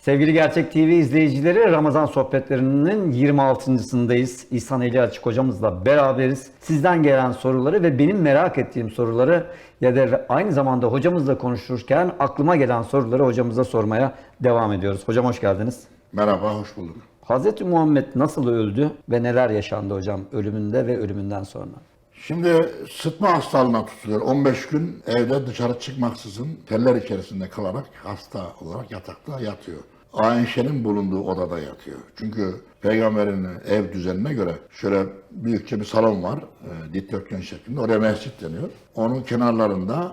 Sevgili Gerçek TV izleyicileri Ramazan sohbetlerinin 26.sındayız. İhsan Eli Açık hocamızla beraberiz. Sizden gelen soruları ve benim merak ettiğim soruları ya da aynı zamanda hocamızla konuşurken aklıma gelen soruları hocamıza sormaya devam ediyoruz. Hocam hoş geldiniz. Merhaba, hoş bulduk. Hazreti Muhammed nasıl öldü ve neler yaşandı hocam ölümünde ve ölümünden sonra? Şimdi sıtma hastalığına tutuluyor. 15 gün evde dışarı çıkmaksızın teller içerisinde kalarak hasta olarak yatakta yatıyor. Ayşe'nin bulunduğu odada yatıyor. Çünkü peygamberin ev düzenine göre şöyle büyükçe bir salon var. E, dikdörtgen şeklinde. Oraya mescit deniyor. Onun kenarlarında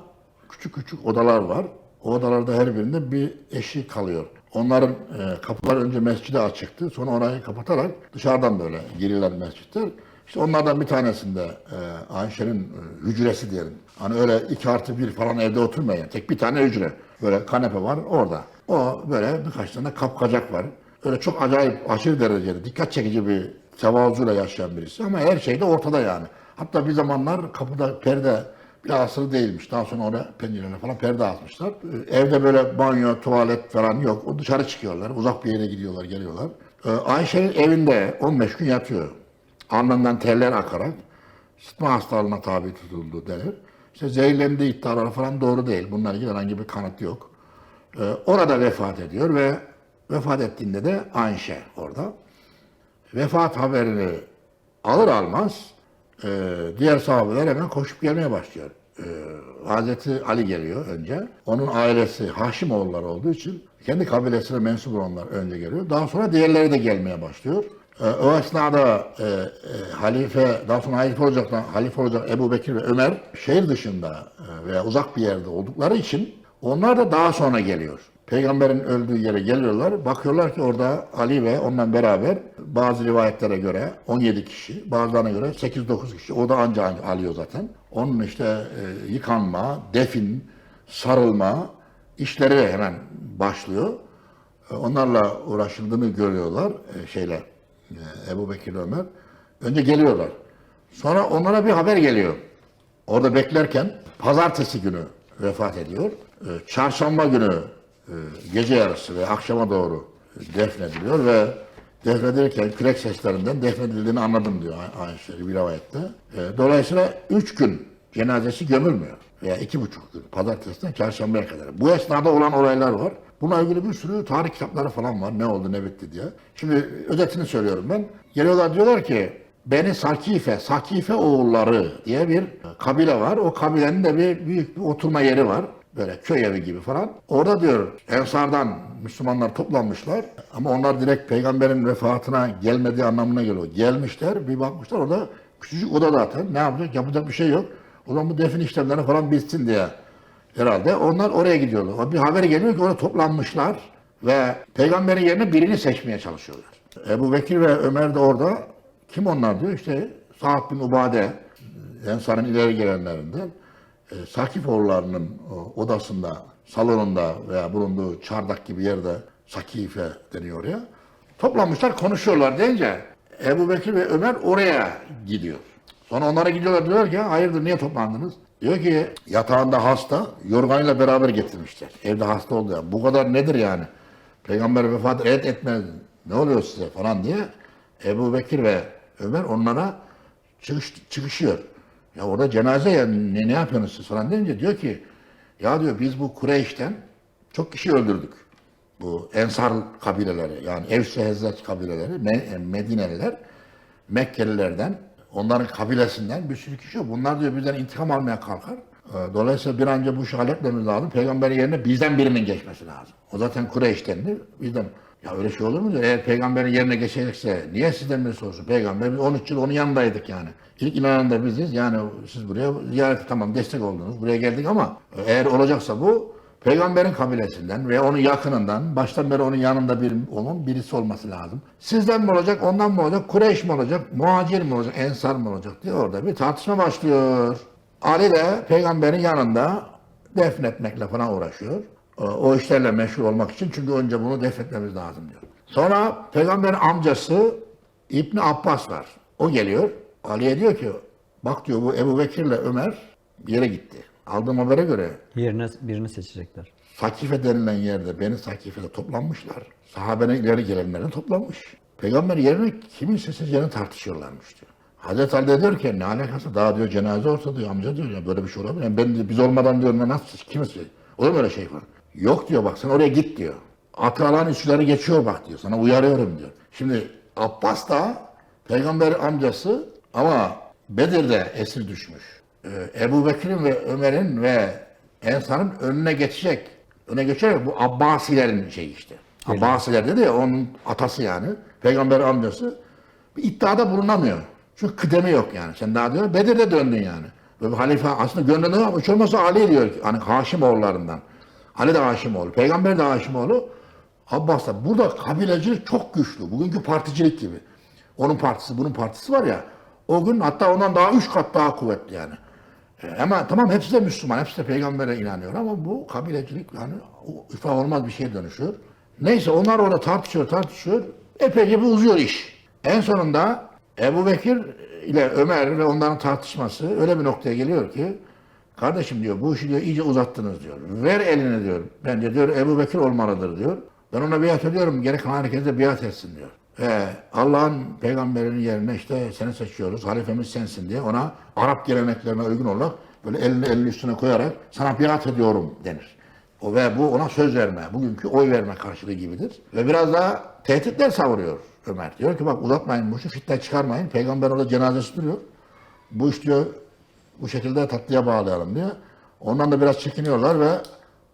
küçük küçük odalar var. O odalarda her birinde bir eşi kalıyor. Onların e, kapılar önce mescide açıktı. Sonra orayı kapatarak dışarıdan böyle girilen mescitler. İşte onlardan bir tanesinde e, Ayşe'nin e, hücresi diyelim. Hani öyle iki artı bir falan evde oturmayan tek bir tane hücre. Böyle kanepe var orada. O böyle birkaç tane kapkacak var. Öyle çok acayip aşırı derecede dikkat çekici bir tevazuyla yaşayan birisi ama her şey de ortada yani. Hatta bir zamanlar kapıda perde bir asırı değilmiş. Daha sonra oraya pencerene falan perde asmışlar. Ee, Evde böyle banyo, tuvalet falan yok. O dışarı çıkıyorlar. Uzak bir yere gidiyorlar, geliyorlar. Ee, Ayşe'nin evinde 15 gün yatıyor. Alnından terler akarak sıtma hastalığına tabi tutuldu denir. İşte zehirlendiği iddiaları falan doğru değil. Bunlarla ilgili herhangi bir kanıt yok. Ee, orada vefat ediyor ve vefat ettiğinde de Ayşe orada. Vefat haberini alır almaz e, diğer sahabeler hemen koşup gelmeye başlıyor. E, Hazreti Ali geliyor önce. Onun ailesi Haşimoğulları olduğu için kendi kabilesine mensup olanlar önce geliyor. Daha sonra diğerleri de gelmeye başlıyor. E, o esnada e, e, halife, daha sonra halife olacak, halife olacak Ebu Bekir ve Ömer şehir dışında e, veya uzak bir yerde oldukları için onlar da daha sonra geliyor. Peygamberin öldüğü yere geliyorlar. Bakıyorlar ki orada Ali ve onunla beraber bazı rivayetlere göre 17 kişi, bazılarına göre 8-9 kişi. O da ancak alıyor zaten. Onun işte e, yıkanma, defin, sarılma işleri hemen başlıyor. E, Onlarla uğraşıldığını görüyorlar e, şeyler. E, Ebu Bekir Ömer. Önce geliyorlar. Sonra onlara bir haber geliyor. Orada beklerken pazartesi günü vefat ediyor. E, Çarşamba günü e, gece yarısı ve akşama doğru defnediliyor ve defnedilirken kürek seslerinden defnedildiğini anladım diyor Ay- Ayşe bir rivayette. E, Dolayısıyla üç gün cenazesi gömülmüyor. Veya iki buçuk gün. Pazartesiden çarşambaya kadar. Bu esnada olan olaylar var. Buna ilgili bir sürü tarih kitapları falan var. Ne oldu ne bitti diye. Şimdi özetini söylüyorum ben. Geliyorlar diyorlar ki Beni Sakife, Sakife oğulları diye bir kabile var. O kabilenin de bir büyük bir oturma yeri var. Böyle köy evi gibi falan. Orada diyor Ensardan Müslümanlar toplanmışlar. Ama onlar direkt peygamberin vefatına gelmediği anlamına geliyor. Gelmişler bir bakmışlar orada küçücük oda zaten. Ne yapacak? Yapacak bir şey yok. O zaman bu defin işlemleri falan bitsin diye herhalde. Onlar oraya gidiyorlar. Bir haber geliyor ki orada toplanmışlar ve peygamberin yerine birini seçmeye çalışıyorlar. Ebu Bekir ve Ömer de orada. Kim onlar diyor? İşte Sa'd bin Ubade, Ensar'ın ileri gelenlerinden. E, Sakifoğullarının odasında, salonunda veya bulunduğu çardak gibi yerde Sakife deniyor oraya. Toplanmışlar konuşuyorlar deyince Ebu Bekir ve Ömer oraya gidiyor. Sonra onlara gidiyorlar diyorlar ki hayırdır niye toplandınız? Diyor ki yatağında hasta, yorganıyla beraber getirmişler. Evde hasta oldu ya. Bu kadar nedir yani? Peygamber vefat et etmez. Ne oluyor size falan diye Ebu Bekir ve Ömer onlara çıkış, çıkışıyor. Ya orada cenaze ya ne, ne yapıyorsunuz siz falan deyince diyor ki ya diyor biz bu Kureyş'ten çok kişi öldürdük. Bu Ensar kabileleri yani Evs ve kabileleri, Me- Medineliler, Mekkelilerden, onların kabilesinden bir sürü kişi yok. Bunlar diyor bizden intikam almaya kalkar. Ee, Dolayısıyla bir an önce bu işi halletmemiz lazım. Peygamberin yerine bizden birinin geçmesi lazım. O zaten Kureyş'tendi. Bizden ya öyle şey olur mu diyor. Eğer peygamberin yerine geçecekse niye sizden birisi olsun? Peygamber biz 13 yıl onun yanındaydık yani. İlk inanan da biziz. Yani siz buraya ziyarete tamam destek oldunuz. Buraya geldik ama eğer olacaksa bu peygamberin kabilesinden veya onun yakınından baştan beri onun yanında bir onun birisi olması lazım. Sizden mi olacak, ondan mı olacak, Kureyş mi olacak, muhacir mi olacak, ensar mı olacak diye orada bir tartışma başlıyor. Ali de peygamberin yanında defnetmekle falan uğraşıyor. O- O işlerle meşgul olmak için çünkü önce bunu defnetmemiz lazım diyor. Sonra peygamberin amcası İbni Abbas var. O geliyor. Ali'ye diyor ki bak diyor bu Ebu Bekir'le Ömer bir yere gitti. Aldığım habere göre Yerine birini seçecekler. Sakife denilen yerde, Beni Sakife'de toplanmışlar. Sahabenin ileri gelenlerini toplanmış. Peygamber yerine kimin seçeceğini tartışıyorlarmış diyor. Hazreti Ali diyor ki ne alakası daha diyor cenaze olsa diyor amca diyor ya böyle bir şey olabilir. Yani ben de- biz olmadan diyor nasıl kimi seç? Olur mu öyle şey falan? Yok diyor bak sen oraya git diyor. Atı alan üstleri geçiyor bak diyor. Sana uyarıyorum diyor. Şimdi Abbas da peygamber amcası ama Bedir'de esir düşmüş. Ee, Ebu Bekir'in ve Ömer'in ve Ensar'ın önüne geçecek. Öne geçerek bu Abbasilerin şeyi işte. Abbasiler dedi ya onun atası yani. Peygamber amcası bir iddiada bulunamıyor. Çünkü kıdemi yok yani. Sen daha diyor Bedir'de döndün yani. Böyle bir halife aslında gönlünde ama hiç olmazsa Ali diyor ki hani Haşimoğullarından. Ali de Haşimoğlu, Peygamber de Haşimoğlu. Abbas da burada kabilecilik çok güçlü. Bugünkü particilik gibi. Onun partisi, bunun partisi var ya. O gün hatta ondan daha üç kat daha kuvvetli yani. E, ama tamam hepsi de Müslüman, hepsi de peygambere inanıyor ama bu kabilecilik yani ifa olmaz bir şeye dönüşüyor. Neyse onlar orada tartışıyor, tartışıyor. Epeyce bir uzuyor iş. En sonunda Ebu Bekir ile Ömer ve onların tartışması öyle bir noktaya geliyor ki kardeşim diyor bu işi diyor iyice uzattınız diyor. Ver elini diyor. Bence diyor Ebu Bekir olmalıdır diyor. Ben ona biat ediyorum. Gerek kalan herkes de biat etsin diyor. Ve Allah'ın peygamberinin yerine işte seni seçiyoruz. Halifemiz sensin diye ona Arap geleneklerine uygun olarak böyle elini elini üstüne koyarak sana biat ediyorum denir. O ve bu ona söz verme, bugünkü oy verme karşılığı gibidir. Ve biraz daha tehditler savuruyor Ömer. Diyor ki bak uzatmayın bu işi fitne çıkarmayın. Peygamber orada cenazesi duruyor. Bu iş diyor bu şekilde tatlıya bağlayalım diye. Ondan da biraz çekiniyorlar ve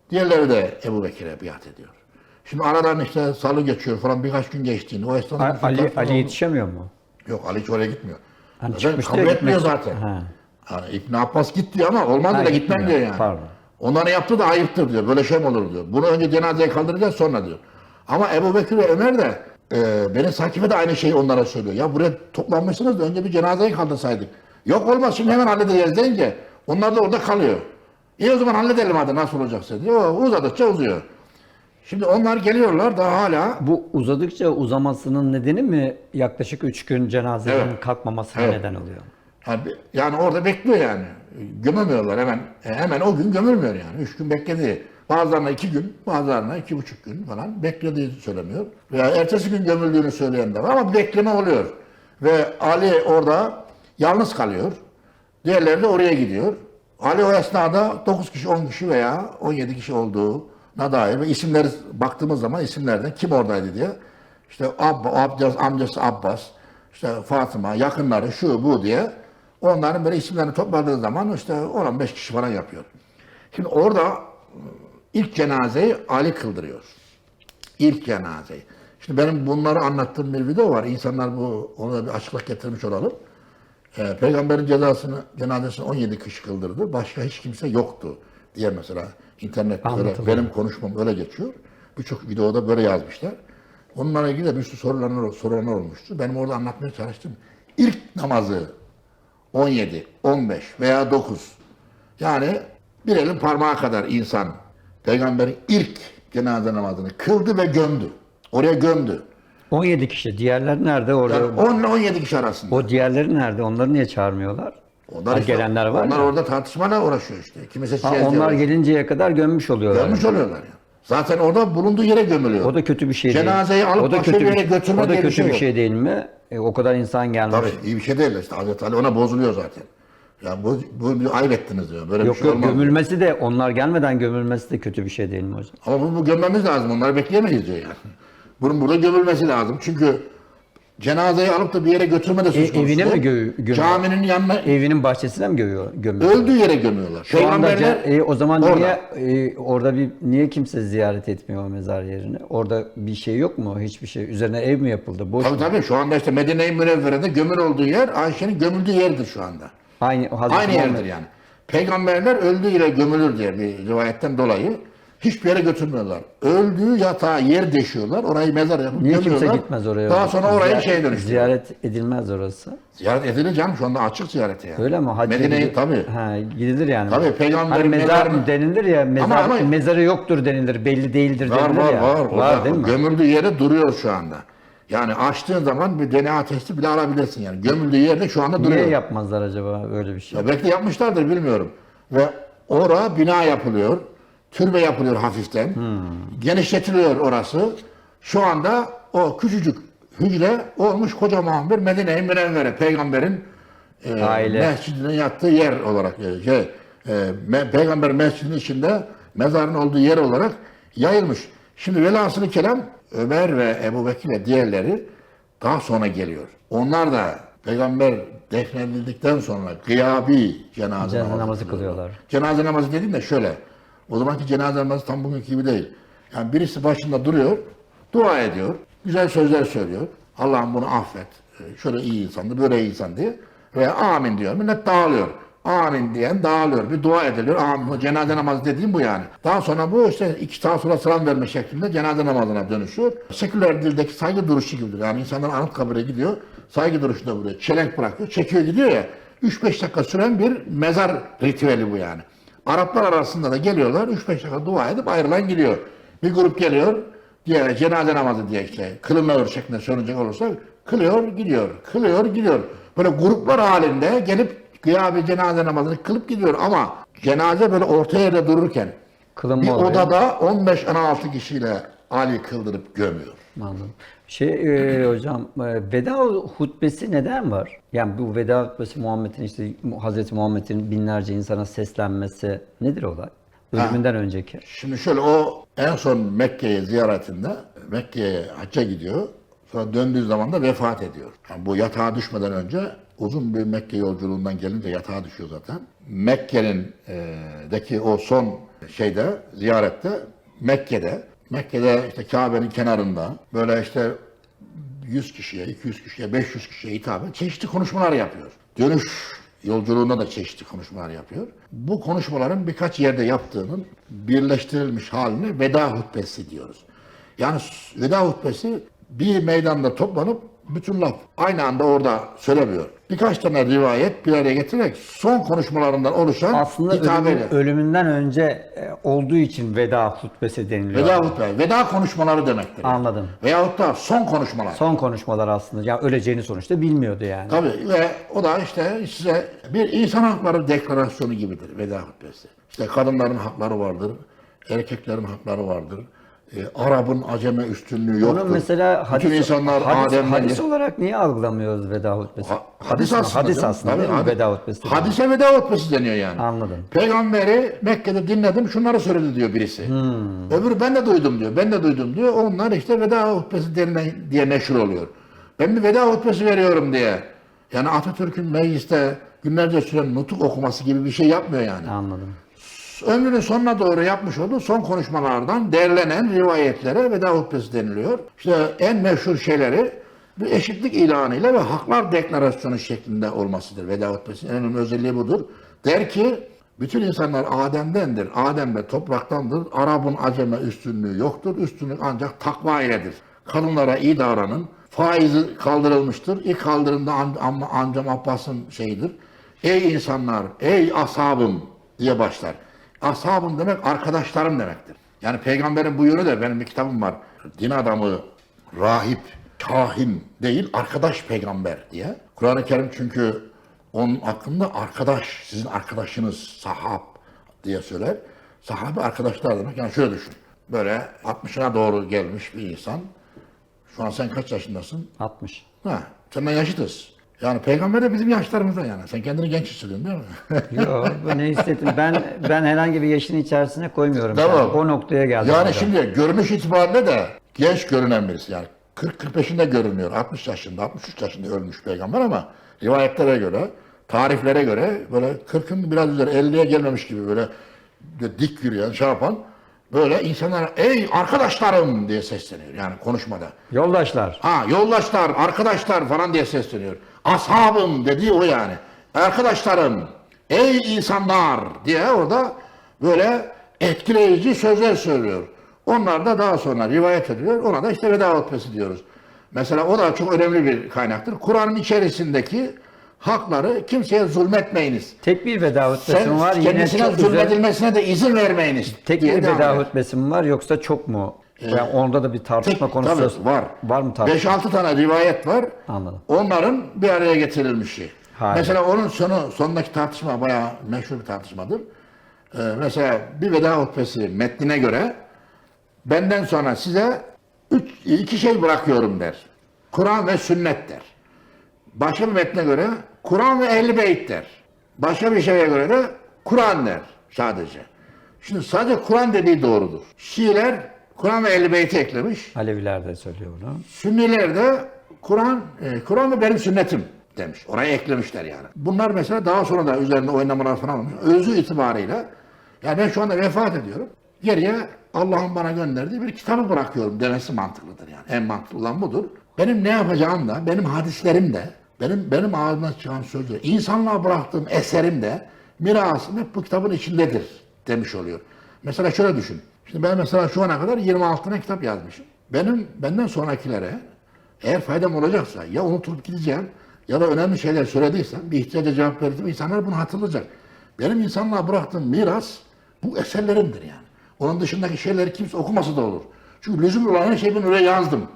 diğerleri de Ebu Bekir'e biat ediyor. Şimdi aradan işte salı geçiyor falan birkaç gün geçtiğinde o esnada Ali, Ali oldu. yetişemiyor mu? Yok Ali hiç oraya gitmiyor. Hani çıkmıştı kabul etmiyor gitmek- zaten. Ha. Yani İbn Abbas git diyor ama olmaz öyle gitmem diyor yani. Pardon. Onların yaptığı da ayıptır diyor. Böyle şey mi olur diyor. Bunu önce cenazeye kaldıracağız sonra diyor. Ama Ebu Bekir ve Ömer de e, beni Sakife de aynı şeyi onlara söylüyor. Ya buraya toplanmışsınız da önce bir cenazeyi kaldırsaydık. Yok olmaz şimdi hemen halledeceğiz deyince onlar da orada kalıyor. İyi o zaman halledelim hadi nasıl olacaksa diyor. Uzadıkça uzuyor. Şimdi onlar geliyorlar daha hala Bu uzadıkça uzamasının nedeni mi yaklaşık 3 gün cenazenin Evet. kalkmamasına Evet. neden oluyor? Yani, yani orada bekliyor yani. Gömemiyorlar hemen. E, Hemen o gün gömülmüyor yani. Üç gün bekledi. Bazılarına iki gün, bazılarına iki buçuk gün falan beklediği söyleniyor. Veya ertesi gün gömüldüğünü söyleyen de var ama bekleme oluyor. Ve Ali orada yalnız kalıyor. Diğerleri de oraya gidiyor. Ali o esnada 9 kişi, 10 kişi veya 17 kişi olduğuna dair ve isimleri baktığımız zaman isimlerden kim oradaydı diye işte Abba, amcası, amcası Abbas, işte Fatıma, yakınları şu bu diye onların böyle isimlerini topladığı zaman işte 10-15 kişi falan yapıyor. Şimdi orada ilk cenazeyi Ali kıldırıyor. İlk cenazeyi. Şimdi benim bunları anlattığım bir video var. İnsanlar bu ona bir açıklık getirmiş olalım. Ee, peygamberin cezasını, cenazesini 17 kişi kıldırdı. Başka hiç kimse yoktu diye mesela internette öyle, benim konuşmam öyle geçiyor. Birçok videoda böyle yazmışlar. Onunla ilgili de bir sürü sorulanlar, sorulanlar olmuştu. Benim orada anlatmaya çalıştım. İlk namazı 17, 15 veya 9. Yani bir elin parmağı kadar insan peygamberin ilk cenaze namazını kıldı ve gömdü. Oraya gömdü. 17 kişi. Diğerler nerede? Orada. Yani 10 ile 17 kişi arasında. o diğerleri nerede? Onları niye çağırmıyorlar? Onlar Ha, işte- gelenler var Onlar ya. orada tartışmayla uğraşıyor işte. Kimi Ha, onlar gelinceye kadar gömmüş oluyorlar. Görmüş oluyorlar ya. Zaten orada bulunduğu yere gömülüyor. O da kötü bir şey Cenazeyi değil. alıp o da başka kötü bir yere şey- götürme O da diye bir kötü şey bir yok. şey değil mi? E, o kadar insan gelmiş. Tabii iyi bir şey değil işte. Hazreti Ali ona bozuluyor zaten. Ya bu, bu bir ayıp ettiniz diyor. Böyle bir Yok şey yok olmaz. gömülmesi de onlar gelmeden gömülmesi de kötü bir şey değil mi hocam? Ama bu, bu gömmemiz lazım. Onları bekleyemeyiz diyor yani. Bunun burada gömülmesi lazım. Çünkü cenazeyi alıp da bir yere götürme de söz E, konusu. evine mi gö- gömüyor? Caminin yanına Evinin bahçesine mi gömüyor? gömüyor? öldüğü yere gömüyorlar. Şu anda e, o zaman orada. niye e, orada bir niye kimse ziyaret etmiyor o mezar yerini? Orada bir şey yok mu? Hiçbir şey. Üzerine ev mi yapıldı? Boş Tabii mu? tabii şu anda işte Medine-i Münevvere'de gömül olduğu yer Ayşe'nin gömüldüğü yerdir şu anda. Aynı Hazreti Aynı Muhammed- yerdir yani. Peygamberler öldüğü yere gömülür diye bir rivayetten dolayı hiçbir yere götürmüyorlar. Öldüğü yatağa yer deşiyorlar. Orayı mezar yapıp Niye kimse gömüyorlar. gitmez oraya? Daha sonra orayı Ziyaret- şeye dönüştürüyor. Ziyaret edilmez orası. Ziyaret edilir canım şu anda açık ziyarete yani. Öyle mi? Hac Medine'yi tabii. Ha, gidilir yani. Tabii, peygamberin hani mezar mezarını- denilir ya mezar, ama- mezarı yoktur denilir, belli değildir Var denilir var ya. var. Var Orada değil mi? Gömüldüğü yere duruyor şu anda. Yani açtığın zaman bir DNA testi bile alabilirsin yani. Gömüldüğü yerde şu anda duruyor. Niye yapmazlar acaba böyle bir şey? Ya belki yapmışlardır bilmiyorum. Ve Orada bina yapılıyor. Türbe yapılıyor hafiften. Genişletiliyor orası. Şu anda o küçücük hücre olmuş kocaman bir Medine-i Münevvere. Peygamberin e, Aile. mescidinin yattığı yer olarak e, şey, e, me- peygamber mescidinin içinde mezarın olduğu yer olarak yayılmış. Şimdi velhasılı kelam Ömer ve Ebu Bekir ve diğerleri daha sonra geliyor. Onlar da peygamber defnedildikten sonra gıyabi cenaze, Cenaze namazı kılıyorlar. Cenaze namazı dediğim de şöyle. O zamanki cenaze namazı tam bugünkü gibi değil. Yani birisi başında duruyor, dua ediyor, güzel sözler söylüyor. Allah'ım bunu affet. Ee, Şöyle iyi insandı, böyle iyi insan diye. Ve amin diyor. Millet dağılıyor. Amin diyen dağılıyor. Bir dua ediliyor. Amin. Cenaze namazı dediğim bu yani. Daha sonra bu işte iki saat sonra selam verme şeklinde cenaze namazına dönüşüyor. Seküler dildeki saygı duruşu gibidir. Yani insanlar anıt kabire gidiyor. Saygı duruşunda buraya çelenk bırakıyor. Çekiyor gidiyor ya. 3-5 dakika süren bir mezar ritüeli bu yani. Araplar arasında da geliyorlar 3-5 dakika dua edip ayrılan gidiyor. Bir grup geliyor diye cenaze namazı diye işte kılınma şeklinde soracak olursa kılıyor gidiyor. Kılıyor gidiyor. Böyle gruplar halinde gelip gıyabi cenaze namazını kılıp gidiyor ama cenaze böyle orta yerde dururken Kılınma bir oluyor. odada 15-16 kişiyle Ali kıldırıp gömüyor. Anladım. Şey e, hocam e, veda hutbesi neden var? Yani bu veda hutbesi Muhammed'in işte Hazreti Muhammed'in binlerce insana seslenmesi nedir olay? Ölümünden önceki. Şimdi şöyle o en son Mekke'ye ziyaretinde Mekke'ye hacca gidiyor. Sonra döndüğü zaman da vefat ediyor. Yani bu yatağa düşmeden önce uzun bir Mekke yolculuğundan gelince yatağa düşüyor zaten. Mekke'nin e, deki o son şeyde ziyarette Mekke'de Mekke'de işte Kabe'nin kenarında böyle işte 100 kişiye, 200 kişiye, 500 kişiye hitaben çeşitli konuşmalar yapıyor. Dönüş yolculuğunda da çeşitli konuşmalar yapıyor. Bu konuşmaların birkaç yerde yaptığının birleştirilmiş haline veda hutbesi diyoruz. Yani veda hutbesi bir meydanda toplanıp bütün laf aynı anda orada söylemiyor. Birkaç tane rivayet bir araya getirerek son konuşmalarından oluşan Aslında hitabeyle. ölümün- ölümünden önce e, olduğu için veda hutbesi deniliyor. Veda hutbe, veda konuşmaları demektir. Anladım. Veyahut da son konuşmalar. Son konuşmalar aslında. Ya öleceğini sonuçta bilmiyordu yani. Tabii ve o da işte size bir insan hakları deklarasyonu gibidir veda hutbesi. İşte kadınların hakları vardır, erkeklerin hakları vardır. E, Arap'ın aceme üstünlüğü yoktur. Onun mesela hadis, Bütün insanlar hadis, Adem'den... hadis olarak niye algılamıyoruz veda hutbesi? Ha- hadis aslında. Hadis aslında değil mi? Veda hutbesi. Hadise veda hutbesi deniyor yani. Anladım. Peygamberi Mekke'de dinledim şunları söyledi diyor birisi. Hmm. Öbürü ben de duydum diyor. Ben de duydum diyor. Onlar işte veda hutbesi denilen diye meşhur oluyor. Ben bir veda hutbesi veriyorum diye. Yani Atatürk'ün mecliste günlerce süren nutuk okuması gibi bir şey yapmıyor yani. Anladım. Ömrünün sonuna doğru yapmış olduğu son konuşmalardan derlenen rivayetlere veda hutbesi deniliyor. İşte en meşhur şeyleri bir eşitlik ilanıyla ve haklar deklarasyonu şeklinde olmasıdır. Veda hutbesinin en önemli özelliği budur. Der ki bütün insanlar Adem'dendir. Adem de topraktandır. Arap'ın aceme üstünlüğü yoktur. Üstünlük ancak takva iledir. Kadınlara iyi davranın. Faizi kaldırılmıştır. İlk kaldırımda an, an, amcam Abbas'ın şeyidir. Ey insanlar, ey ashabım diye başlar. Ashabım demek arkadaşlarım demektir. Yani peygamberin buyruğu da benim bir kitabım var. Din adamı, rahip, kahin değil arkadaş peygamber diye. Kur'an-ı Kerim çünkü onun hakkında arkadaş, sizin arkadaşınız sahab diye söyler. Sahabe arkadaşlar demek. Yani şöyle düşün. Böyle 60'ına doğru gelmiş bir insan. Şu an sen kaç yaşındasın? 60. Ha, senden yaşıtız. Yani peygamber de bizim yaşlarımızda yani. Sen kendini genç hissediyorsun değil mi? Yok ne hissettim. Ben ben herhangi bir yaşın içerisine koymuyorum. Tamam. Yani o noktaya geldim. Yani hocam. şimdi görünüş itibariyle de genç görünen birisi yani 40-45'inde görünüyor. 60 yaşında, 63 yaşında ölmüş peygamber ama rivayetlere göre, tariflere göre böyle 40'ın biraz üzeri 50'ye gelmemiş gibi böyle dik yürüyen, şey yapan böyle insanlara ey arkadaşlarım diye sesleniyor yani konuşmada. Yoldaşlar. Ha yoldaşlar, arkadaşlar falan diye sesleniyor. Ashabım dediği o yani. Arkadaşlarım, ey insanlar diye orada böyle etkileyici sözler söylüyor. Onlar da daha sonra rivayet ediliyor. Ona da işte veda hutbesi diyoruz. Mesela o da çok önemli bir kaynaktır. Kur'an'ın içerisindeki hakları kimseye zulmetmeyiniz. Tek bir veda hutbesim var. Yine kendisine güzel. zulmedilmesine de izin vermeyiniz. Tek bir veda hutbesim var yoksa çok mu? Yani onda da bir tartışma Tek- konusu tabii, var. Var mı tartışma? 5-6 tane rivayet var. Anladım. Onların bir araya getirilmişi. Harika. Mesela onun sonu sonundaki tartışma bayağı meşhur bir tartışmadır. Ee, mesela bir veda hutbesi metnine göre benden sonra size üç, iki şey bırakıyorum der. Kur'an ve sünnet der. Başka bir metne göre Kur'an ve ehl beyt der. Başka bir şeye göre de Kur'an der sadece. Şimdi sadece Kur'an dediği doğrudur. Şiiler Kur'an ve ehl beyti eklemiş. Aleviler de söylüyor bunu. Sünniler de Kur'an, e, Kur'an ve benim sünnetim demiş. Oraya eklemişler yani. Bunlar mesela daha sonra da üzerinde oynamalar falan olmuş. Özü itibariyle yani ben şu anda vefat ediyorum. Geriye Allah'ın bana gönderdiği bir kitabı bırakıyorum demesi mantıklıdır yani. En mantıklı olan budur. Benim ne yapacağım da, benim hadislerim de, benim benim ağzımdan çıkan sözler, insanlığa bıraktığım eserim de, mirasım hep bu kitabın içindedir demiş oluyor. Mesela şöyle düşün. Şimdi ben mesela şu ana kadar 26 tane kitap yazmışım. Benim benden sonrakilere eğer faydam olacaksa ya unutulup gideceğim ya da önemli şeyler söylediysem bir ihtiyaca cevap verdim insanlar bunu hatırlayacak. Benim insanlığa bıraktığım miras bu eserlerimdir yani. Onun dışındaki şeyleri kimse okumasa da olur. Çünkü lüzumlu olan her şeyi ben oraya yazdım.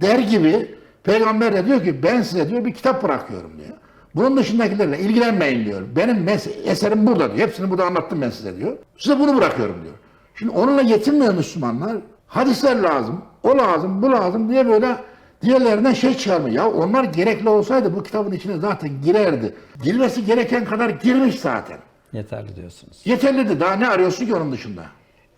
Der gibi peygamber de diyor ki ben size diyor bir kitap bırakıyorum diyor. Bunun dışındakilerle ilgilenmeyin diyor. Benim eserim burada diyor. Hepsini burada anlattım ben size diyor. Size bunu bırakıyorum diyor. Şimdi onunla yetinmiyor Müslümanlar. Hadisler lazım, o lazım, bu lazım diye böyle diğerlerinden şey çıkarmıyor. Ya onlar gerekli olsaydı bu kitabın içine zaten girerdi. Girmesi gereken kadar girmiş zaten. Yeterli diyorsunuz. Yeterlidir. Daha ne arıyorsun ki onun dışında?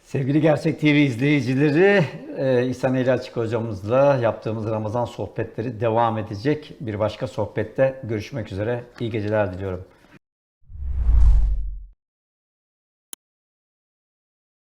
Sevgili Gerçek TV izleyicileri, e, İhsan Eli Açık hocamızla yaptığımız Ramazan sohbetleri devam edecek. Bir başka sohbette görüşmek üzere. İyi geceler diliyorum.